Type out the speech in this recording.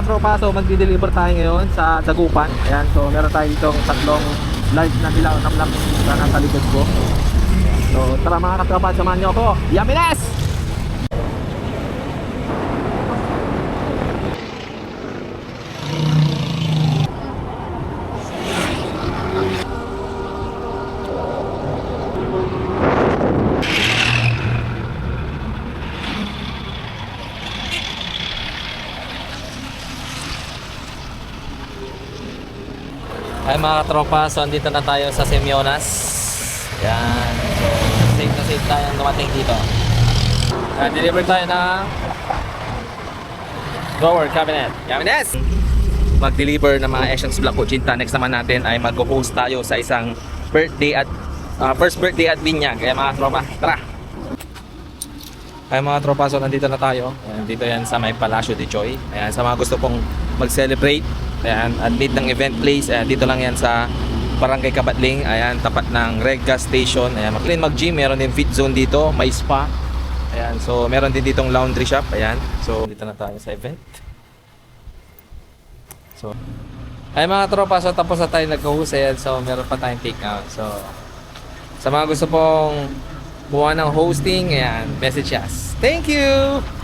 mga tropa, so magdi-deliver tayo ngayon sa Dagupan. Ayan, so meron tayo ditong tatlong large na dilaw na lamp na nasa likod ko. So tara mga katropa, samahan niyo ako. Yamines! Ay mga tropa, so andito na tayo sa Semyonas. Yan. So, safe na safe tayo dumating dito. Uh, deliver tayo ng drawer cabinet. Cabinets! Mag-deliver ng mga Asians Black Kuchinta. Next naman natin ay mag-host tayo sa isang birthday at ah, first birthday at Binyag. Kaya mga tropa, tara! Ay mga tropa, so nandito na tayo. Dito yan sa may Palacio de Joy. Ayan, sa mga gusto pong mag-celebrate. Ayan, at meet ng event place. Ayan, dito lang yan sa Barangay Kabatling. Ayan, tapat ng Red Gas Station. Ayan, mag-clean mag-gym. Meron din fit zone dito. May spa. Ayan, so meron din ditong laundry shop. Ayan, so dito na tayo sa event. So, ay mga tropa, so tapos na tayo nag-host. Ayan, so meron pa tayong take out. So, sa mga gusto pong buwan ng hosting, ayan, message us. Thank you!